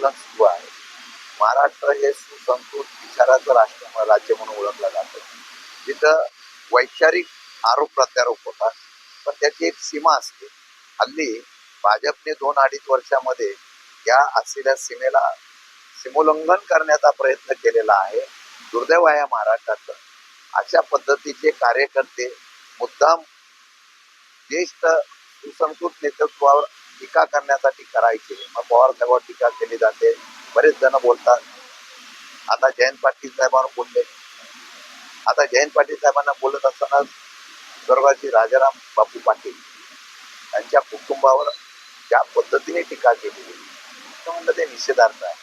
आंदोलन सुरू आहे. महाराष्ट्र हे सुसंस्कृत विचाराचं राष्ट्र राज्य म्हणून ओळखलं जातं. जिथं वैचारिक आरोप प्रत्यारोप होतात पण त्याची एक सीमा असते. हल्ली भाजपने दोन अडीच वर्षामध्ये या असलेल्या सीमेला सीमोल्लंघन करण्याचा प्रयत्न केलेला आहे दुर्दैव आहे महाराष्ट्राचं. अशा पद्धतीचे कार्यकर्ते मुद्दाम ज्येष्ठ सुसंस्कृत नेतृत्वावर टीका करण्यासाठी करायचे. मग पवार साहेबांवर टीका केली जाते. बरेच जण बोलतात. आता जयंत पाटील साहेबांवर बोलले. आता जयंत पाटील साहेबांना बोलत असताना स्वर्गाची राजाराम बापू पाटील त्यांच्या कुटुंबावर ज्या पद्धतीने टीका केली तर म्हणलं ते निषेधार्थ आहे.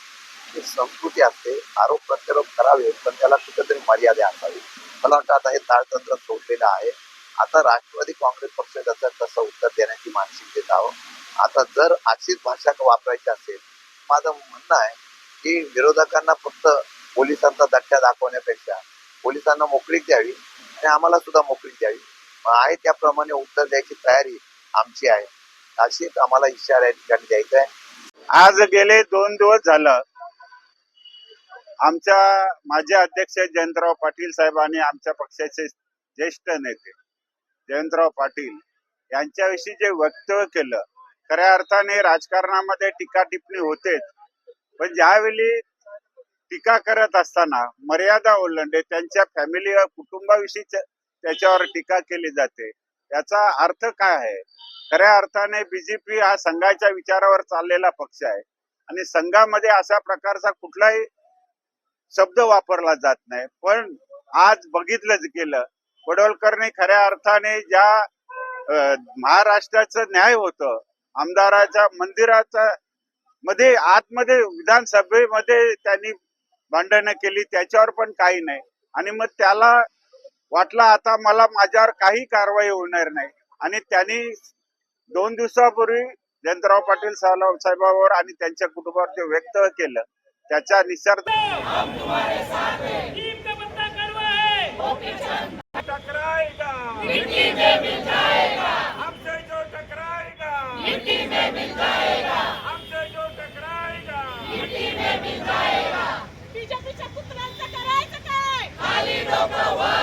ही संस्कृती असते आरोप प्रत्यारोप करावे पण त्याला कुठेतरी मर्यादा असावी. मला वाटतं आता हे ताळतंत्र सोडलेलं आहे. आता राष्ट्रवादी काँग्रेस पक्ष त्याचा तसं उत्तर देण्याची मानसिकतेत आहो आता जर अशीच भाषा वापरायची असेल माझं म्हणणं आहे की विरोधकांना फक्त पोलिसांचा दट्ट्या दाखवण्यापेक्षा पोलिसांना मोकळीक द्यावी आणि आम्हाला सुद्धा मोकळीक द्यावी. आहे त्याप्रमाणे उत्तर द्यायची तयारी आमची आहे. अशीच आम्हाला इशारा या ठिकाणी द्यायचा आहे. आज गेले दोन दिवस झालं. आमच्या माजी अध्यक्ष जयंतराव पाटील साहेब आणि आमच्या पक्षाचे ज्येष्ठ नेते जयंतराव पाटील यांच्याविषयी जे वक्तव्य केलं खऱ्या अर्थाने राजकारणामध्ये टीका टिप्पणी होतेच. पण ज्यावेळी टीका करत असताना मर्यादा ओलांडे त्यांच्या फॅमिली कुटुंबाविषयी त्याच्यावर टीका केली जाते. याचा अर्थ काय आहे? खऱ्या अर्थाने बीजेपी हा संघाच्या विचारावर चाललेला पक्ष आहे. आणि संघामध्ये अशा प्रकारचा कुठलाही शब्द वापरला जात नाही. पण आज बघितलंच गेलं पडोलकरने खऱ्या अर्थाने ज्या महाराष्ट्राचं न्याय होतं आमदाराच्या मंदिराचा मध्ये आतमध्ये विधानसभेमध्ये त्यांनी भांडणं केली त्याच्यावर पण काही नाही. आणि मग त्याला वाटलं आता मला माझ्यावर काही कारवाई होणार नाही. आणि त्यांनी दोन दिवसापूर्वी जयंतराव पाटील साहेब- साहेबांवर आणि त्यांच्या कुटुंबावर जे व्यक्त केलं त्याच्या निसर्ग है टकराएगा do Pauá.